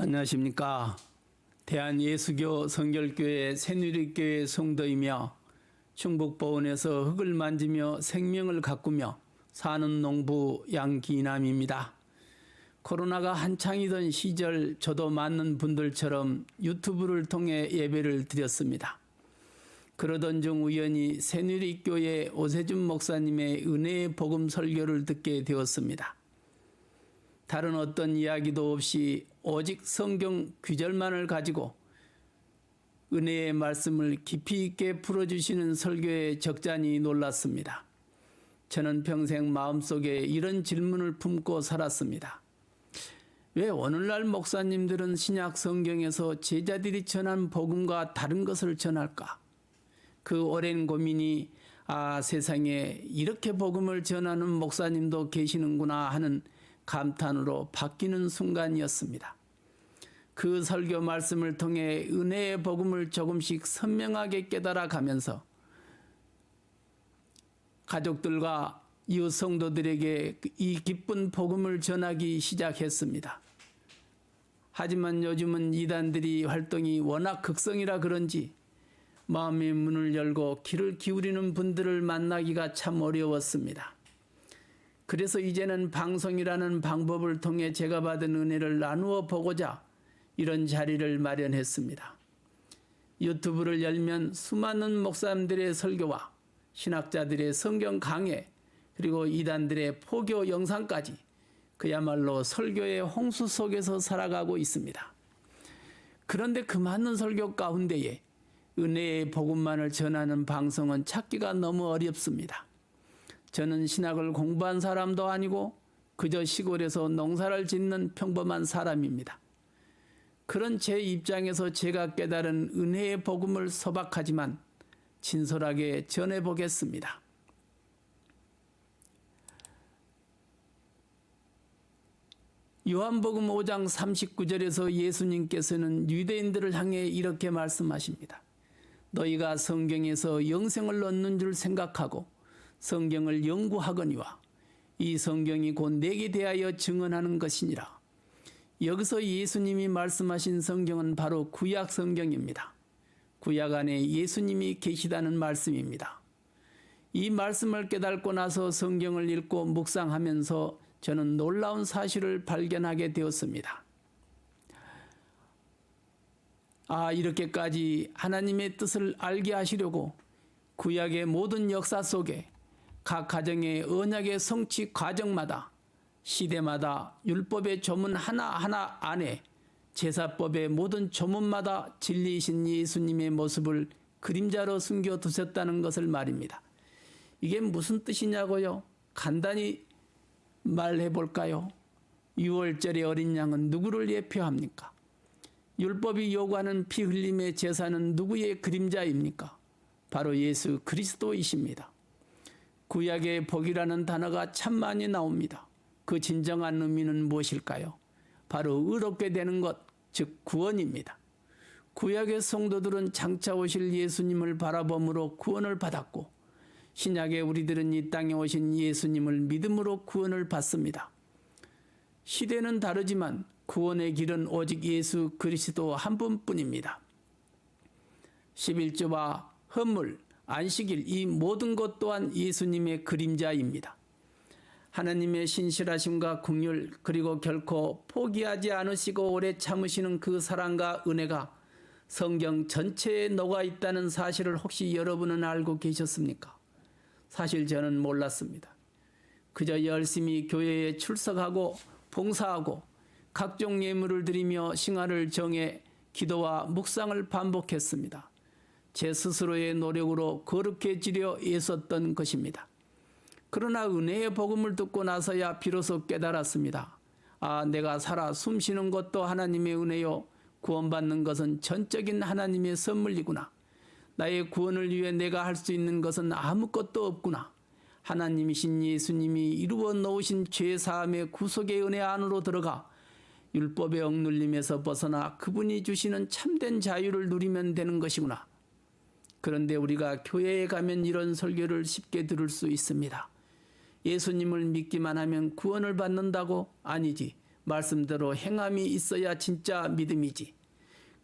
안녕하십니까. 대한예수교 성결교회 새누리교회 성도이며 충북보원에서 흙을 만지며 생명을 가꾸며 사는 농부 양기남입니다. 코로나가 한창이던 시절 저도 많은 분들처럼 유튜브를 통해 예배를 드렸습니다. 그러던 중 우연히 새누리교회 오세준 목사님의 은혜의 복음 설교를 듣게 되었습니다. 다른 어떤 이야기도 없이 오직 성경 귀절만을 가지고 은혜의 말씀을 깊이 있게 풀어주시는 설교에 적잖이 놀랐습니다. 저는 평생 마음속에 이런 질문을 품고 살았습니다. 왜 오늘날 목사님들은 신약 성경에서 제자들이 전한 복음과 다른 것을 전할까? 그 오랜 고민이 아 세상에 이렇게 복음을 전하는 목사님도 계시는구나 하는 감탄으로 바뀌는 순간이었습니다. 그 설교 말씀을 통해 은혜의 복음을 조금씩 선명하게 깨달아 가면서 가족들과 이웃 성도들에게 이 기쁜 복음을 전하기 시작했습니다. 하지만 요즘은 이단들이 활동이 워낙 극성이라 그런지 마음의 문을 열고 귀를 기울이는 분들을 만나기가 참 어려웠습니다. 그래서 이제는 방송이라는 방법을 통해 제가 받은 은혜를 나누어 보고자 이런 자리를 마련했습니다. 유튜브를 열면 수많은 목사님들의 설교와 신학자들의 성경 강해 그리고 이단들의 포교 영상까지 그야말로 설교의 홍수 속에서 살아가고 있습니다. 그런데 그 많은 설교 가운데에 은혜의 복음만을 전하는 방송은 찾기가 너무 어렵습니다. 저는 신학을 공부한 사람도 아니고 그저 시골에서 농사를 짓는 평범한 사람입니다. 그런 제 입장에서 제가 깨달은 은혜의 복음을 소박하지만 진솔하게 전해보겠습니다. 요한복음 5장 39절에서 예수님께서는 유대인들을 향해 이렇게 말씀하십니다. 너희가 성경에서 영생을 얻는 줄 생각하고 성경을 연구하거니와 이 성경이 곧 내게 대하여 증언하는 것이니라. 여기서 예수님이 말씀하신 성경은 바로 구약 성경입니다. 구약 안에 예수님이 계시다는 말씀입니다. 이 말씀을 깨닫고 나서 성경을 읽고 묵상하면서 저는 놀라운 사실을 발견하게 되었습니다. 아, 이렇게까지 하나님의 뜻을 알게 하시려고 구약의 모든 역사 속에 각 가정의 언약의 성취 과정마다 시대마다 율법의 조문 하나하나 안에 제사법의 모든 조문마다 진리이신 예수님의 모습을 그림자로 숨겨 두셨다는 것을 말입니다. 이게 무슨 뜻이냐고요? 간단히 말해 볼까요? 6월절의 어린 양은 누구를 예표합니까? 율법이 요구하는 피 흘림의 제사는 누구의 그림자입니까? 바로 예수 그리스도이십니다. 구약의 복이라는 단어가 참 많이 나옵니다. 그 진정한 의미는 무엇일까요? 바로 의롭게 되는 것, 즉 구원입니다. 구약의 성도들은 장차 오실 예수님을 바라봄으로 구원을 받았고 신약의 우리들은 이 땅에 오신 예수님을 믿음으로 구원을 받습니다. 시대는 다르지만 구원의 길은 오직 예수 그리스도 한 분뿐입니다. 11조와 헌물, 안식일 이 모든 것 또한 예수님의 그림자입니다. 하나님의 신실하심과 긍휼 그리고 결코 포기하지 않으시고 오래 참으시는 그 사랑과 은혜가 성경 전체에 녹아 있다는 사실을 혹시 여러분은 알고 계셨습니까? 사실 저는 몰랐습니다. 그저 열심히 교회에 출석하고 봉사하고 각종 예물을 드리며 싱하를 정해 기도와 묵상을 반복했습니다. 제 스스로의 노력으로 거룩해지려 애썼던 것입니다. 그러나 은혜의 복음을 듣고 나서야 비로소 깨달았습니다. 아, 내가 살아 숨 쉬는 것도 하나님의 은혜요. 구원받는 것은 전적인 하나님의 선물이구나. 나의 구원을 위해 내가 할 수 있는 것은 아무것도 없구나. 하나님이신 예수님이 이루어 놓으신 죄 사함의 구속의 은혜 안으로 들어가 율법의 억눌림에서 벗어나 그분이 주시는 참된 자유를 누리면 되는 것이구나. 그런데 우리가 교회에 가면 이런 설교를 쉽게 들을 수 있습니다. 예수님을 믿기만 하면 구원을 받는다고? 아니지. 말씀대로 행함이 있어야 진짜 믿음이지.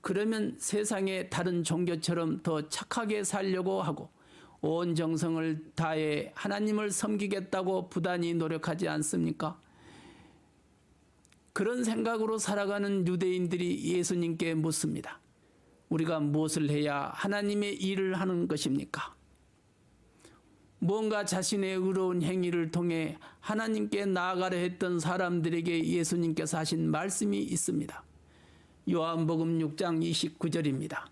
그러면 세상의 다른 종교처럼 더 착하게 살려고 하고 온 정성을 다해 하나님을 섬기겠다고 부단히 노력하지 않습니까? 그런 생각으로 살아가는 유대인들이 예수님께 묻습니다. 우리가 무엇을 해야 하나님의 일을 하는 것입니까? 뭔가 자신의 의로운 행위를 통해 하나님께 나아가려 했던 사람들에게 예수님께서 하신 말씀이 있습니다. 요한복음 6장 29절입니다.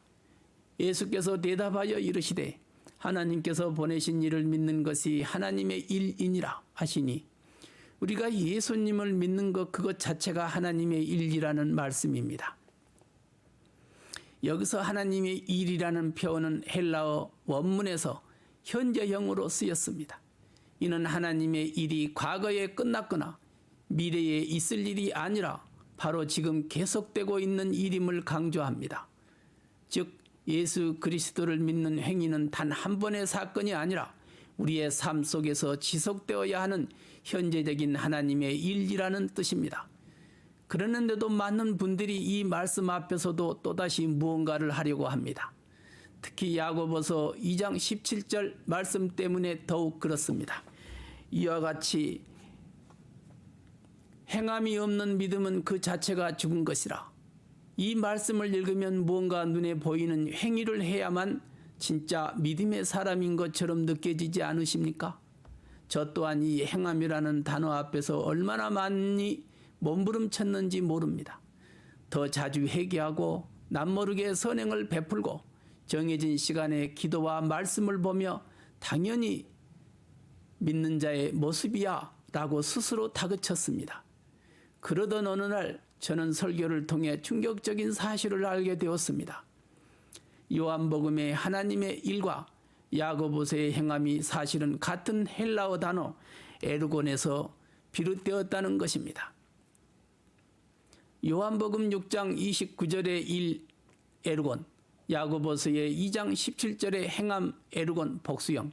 예수께서 대답하여 이르시되 하나님께서 보내신 이를 믿는 것이 하나님의 일이니라 하시니 우리가 예수님을 믿는 것 그것 자체가 하나님의 일이라는 말씀입니다. 여기서 하나님의 일이라는 표현은 헬라어 원문에서 현재형으로 쓰였습니다. 이는 하나님의 일이 과거에 끝났거나 미래에 있을 일이 아니라 바로 지금 계속되고 있는 일임을 강조합니다. 즉 예수 그리스도를 믿는 행위는 단 한 번의 사건이 아니라 우리의 삶 속에서 지속되어야 하는 현재적인 하나님의 일이라는 뜻입니다. 그러는데도 많은 분들이 이 말씀 앞에서도 또다시 무언가를 하려고 합니다. 특히 야고보서 2장 17절 말씀 때문에 더욱 그렇습니다. 이와 같이 행함이 없는 믿음은 그 자체가 죽은 것이라. 이 말씀을 읽으면 무언가 눈에 보이는 행위를 해야만 진짜 믿음의 사람인 것처럼 느껴지지 않으십니까? 저 또한 이 행함이라는 단어 앞에서 얼마나 많이 몸부림쳤는지 모릅니다. 더 자주 회개하고 남모르게 선행을 베풀고 정해진 시간에 기도와 말씀을 보며 당연히 믿는 자의 모습이야 라고 스스로 다그쳤습니다. 그러던 어느 날 저는 설교를 통해 충격적인 사실을 알게 되었습니다. 요한복음의 하나님의 일과 야고보서의 행함이 사실은 같은 헬라어 단어 에르곤에서 비롯되었다는 것입니다. 요한복음 6장 29절의 1 에르곤, 야고보서의 2장 17절의 행함 에르곤 복수형.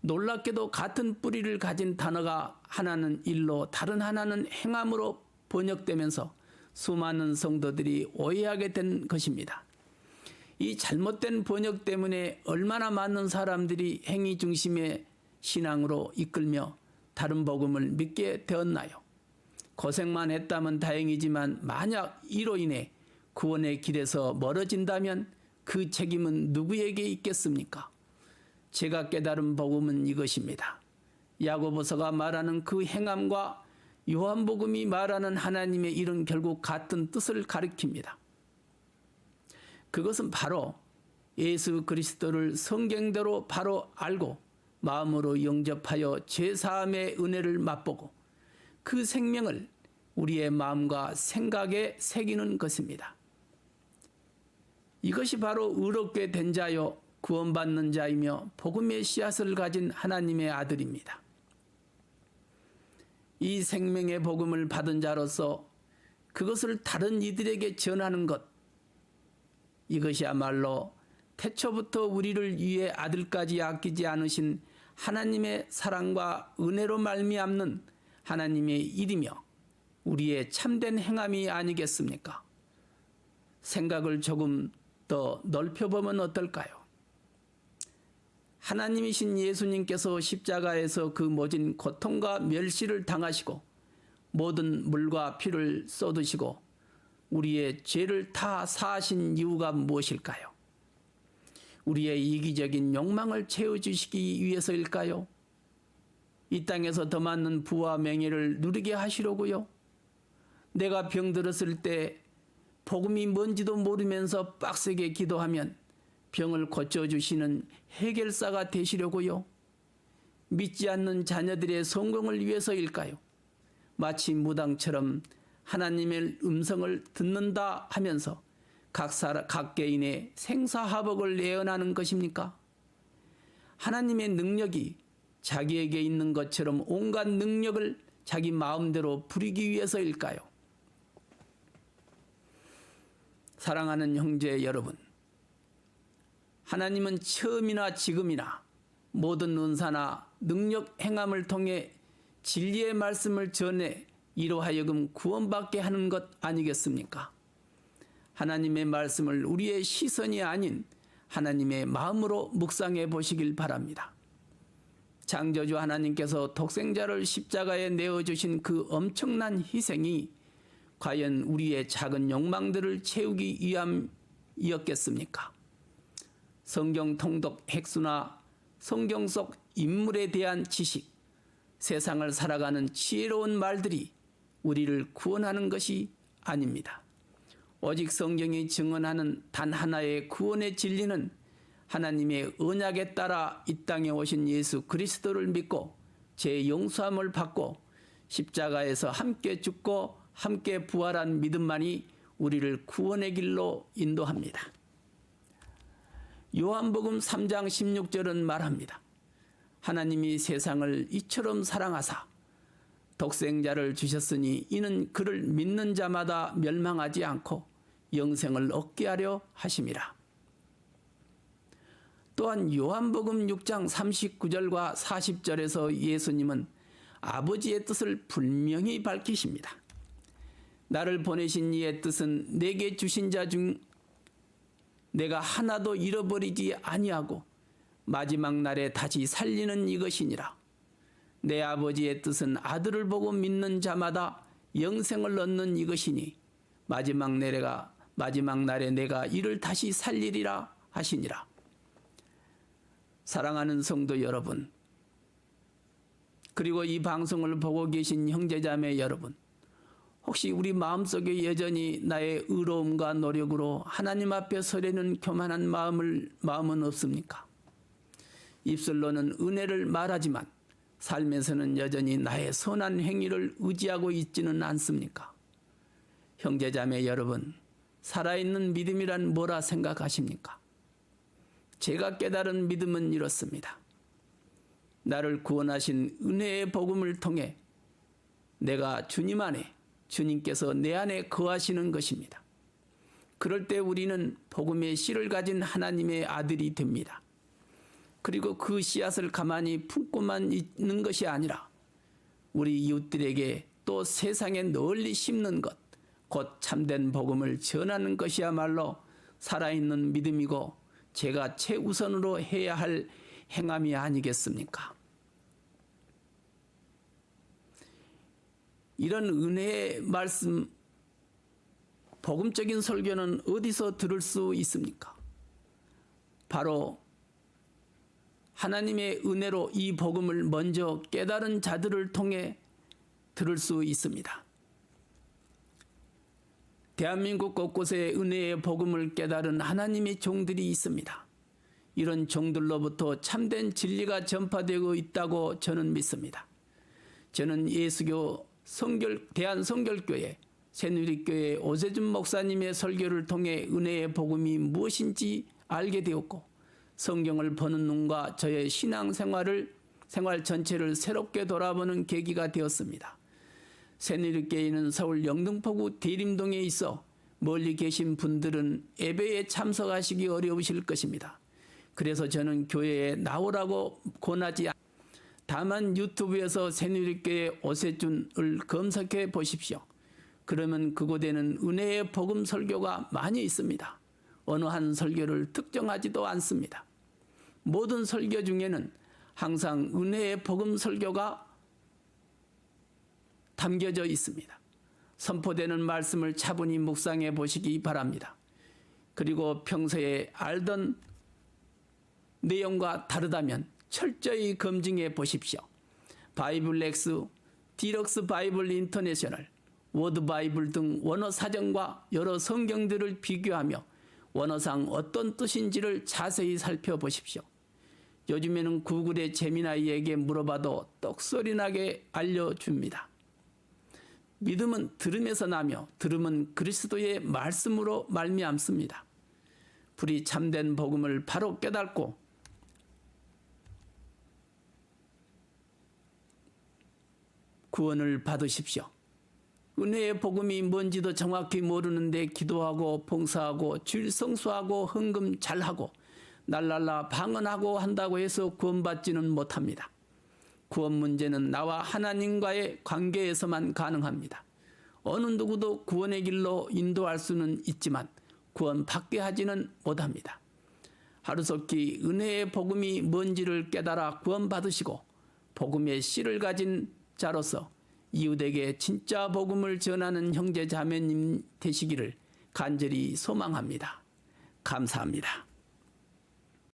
놀랍게도 같은 뿌리를 가진 단어가 하나는 일로 다른 하나는 행함으로 번역되면서 수많은 성도들이 오해하게 된 것입니다. 이 잘못된 번역 때문에 얼마나 많은 사람들이 행위 중심의 신앙으로 이끌며 다른 복음을 믿게 되었나요? 고생만 했다면 다행이지만 만약 이로 인해 구원의 길에서 멀어진다면 그 책임은 누구에게 있겠습니까? 제가 깨달은 복음은 이것입니다. 야고보서가 말하는 그 행함과 요한복음이 말하는 하나님의 일은 결국 같은 뜻을 가리킵니다. 그것은 바로 예수 그리스도를 성경대로 바로 알고 마음으로 영접하여 죄사함의 은혜를 맛보고 그 생명을 우리의 마음과 생각에 새기는 것입니다. 이것이 바로 의롭게 된 자요 구원받는 자이며 복음의 씨앗을 가진 하나님의 아들입니다. 이 생명의 복음을 받은 자로서 그것을 다른 이들에게 전하는 것 이것이야말로 태초부터 우리를 위해 아들까지 아끼지 않으신 하나님의 사랑과 은혜로 말미암는 하나님의 일이며 우리의 참된 행함이 아니겠습니까? 생각을 조금 더 넓혀보면 어떨까요? 하나님이신 예수님께서 십자가에서 그 모진 고통과 멸시를 당하시고 모든 물과 피를 쏟으시고 우리의 죄를 다 사하신 이유가 무엇일까요? 우리의 이기적인 욕망을 채워주시기 위해서일까요? 이 땅에서 더 많은 부와 명예를 누리게 하시려고요? 내가 병들었을 때 복음이 뭔지도 모르면서 빡세게 기도하면 병을 고쳐주시는 해결사가 되시려고요? 믿지 않는 자녀들의 성공을 위해서일까요? 마치 무당처럼 하나님의 음성을 듣는다 하면서 각 사람, 각 개인의 생사화복을 예언하는 것입니까? 하나님의 능력이 자기에게 있는 것처럼 온갖 능력을 자기 마음대로 부리기 위해서일까요? 사랑하는 형제 여러분, 하나님은 처음이나 지금이나 모든 은사나 능력 행함을 통해 진리의 말씀을 전해 이로 하여금 구원받게 하는 것 아니겠습니까? 하나님의 말씀을 우리의 시선이 아닌 하나님의 마음으로 묵상해 보시길 바랍니다. 창조주 하나님께서 독생자를 십자가에 내어 주신 그 엄청난 희생이 과연 우리의 작은 욕망들을 채우기 위함이었겠습니까? 성경 통독 핵수나 성경 속 인물에 대한 지식, 세상을 살아가는 지혜로운 말들이 우리를 구원하는 것이 아닙니다. 오직 성경이 증언하는 단 하나의 구원의 진리는 하나님의 언약에 따라 이 땅에 오신 예수 그리스도를 믿고 제 용서함을 받고 십자가에서 함께 죽고 함께 부활한 믿음만이 우리를 구원의 길로 인도합니다. 요한복음 3장 16절은 말합니다. 하나님이 세상을 이처럼 사랑하사 독생자를 주셨으니 이는 그를 믿는 자마다 멸망하지 않고 영생을 얻게 하려 하심이라. 또한 요한복음 6장 39절과 40절에서 예수님은 아버지의 뜻을 분명히 밝히십니다. 나를 보내신 이의 뜻은 내게 주신 자 중 내가 하나도 잃어버리지 아니하고 마지막 날에 다시 살리는 이것이니라. 내 아버지의 뜻은 아들을 보고 믿는 자마다 영생을 얻는 이것이니 마지막 내가 마지막 날에 내가 이를 다시 살리리라 하시니라. 사랑하는 성도 여러분, 그리고 이 방송을 보고 계신 형제자매 여러분, 혹시 우리 마음속에 여전히 나의 의로움과 노력으로 하나님 앞에 서려는 교만한 마음을 마음은 없습니까? 입술로는 은혜를 말하지만 삶에서는 여전히 나의 선한 행위를 의지하고 있지는 않습니까? 형제자매 여러분, 살아있는 믿음이란 뭐라 생각하십니까? 제가 깨달은 믿음은 이렇습니다. 나를 구원하신 은혜의 복음을 통해 내가 주님 안에 주님께서 내 안에 거하시는 것입니다. 그럴 때 우리는 복음의 씨를 가진 하나님의 아들이 됩니다. 그리고 그 씨앗을 가만히 품고만 있는 것이 아니라 우리 이웃들에게 또 세상에 널리 심는 것, 곧 참된 복음을 전하는 것이야말로 살아있는 믿음이고 제가 최우선으로 해야 할 행함이 아니겠습니까? 이런 은혜의 말씀, 복음적인 설교는 어디서 들을 수 있습니까? 바로 하나님의 은혜로 이 복음을 먼저 깨달은 자들을 통해 들을 수 있습니다. 대한민국 곳곳에 은혜의 복음을 깨달은 하나님의 종들이 있습니다. 이런 종들로부터 참된 진리가 전파되고 있다고 저는 믿습니다. 저는 예수교 성결 대한 성결교회 새누리교회 오세준 목사님의 설교를 통해 은혜의 복음이 무엇인지 알게 되었고 성경을 보는 눈과 저의 신앙 생활을 생활 전체를 새롭게 돌아보는 계기가 되었습니다. 새누리교회는 서울 영등포구 대림동에 있어 멀리 계신 분들은 예배에 참석하시기 어려우실 것입니다. 그래서 저는 교회에 나오라고 권하지 않 다만 유튜브에서 새누리교회 오세준을 검색해 보십시오. 그러면 그곳에는 은혜의 복음 설교가 많이 있습니다. 어느 한 설교를 특정하지도 않습니다. 모든 설교 중에는 항상 은혜의 복음 설교가 담겨져 있습니다. 선포되는 말씀을 차분히 묵상해 보시기 바랍니다. 그리고 평소에 알던 내용과 다르다면 철저히 검증해 보십시오. 바이블렉스, 디럭스 바이블 인터내셔널, 워드 바이블 등 원어 사전과 여러 성경들을 비교하며 원어상 어떤 뜻인지를 자세히 살펴보십시오. 요즘에는 구글의 재미나이에게 물어봐도 떡소리 나게 알려줍니다. 믿음은 들음에서 나며 들음은 그리스도의 말씀으로 말미암습니다. 불이 참된 복음을 바로 깨닫고 구원을 받으십시오. 은혜의 복음이 뭔지도 정확히 모르는데 기도하고 봉사하고 주일 성수하고 헌금 잘하고 날랄라 방언하고 한다고 해서 구원받지는 못합니다. 구원 문제는 나와 하나님과의 관계에서만 가능합니다. 어느 누구도 구원의 길로 인도할 수는 있지만 구원 받게 하지는 못합니다. 하루속히 은혜의 복음이 뭔지를 깨달아 구원받으시고 복음의 씨를 가진 자로서 이웃에게 진짜 복음을 전하는 형제 자매님 되시기를 간절히 소망합니다. 감사합니다.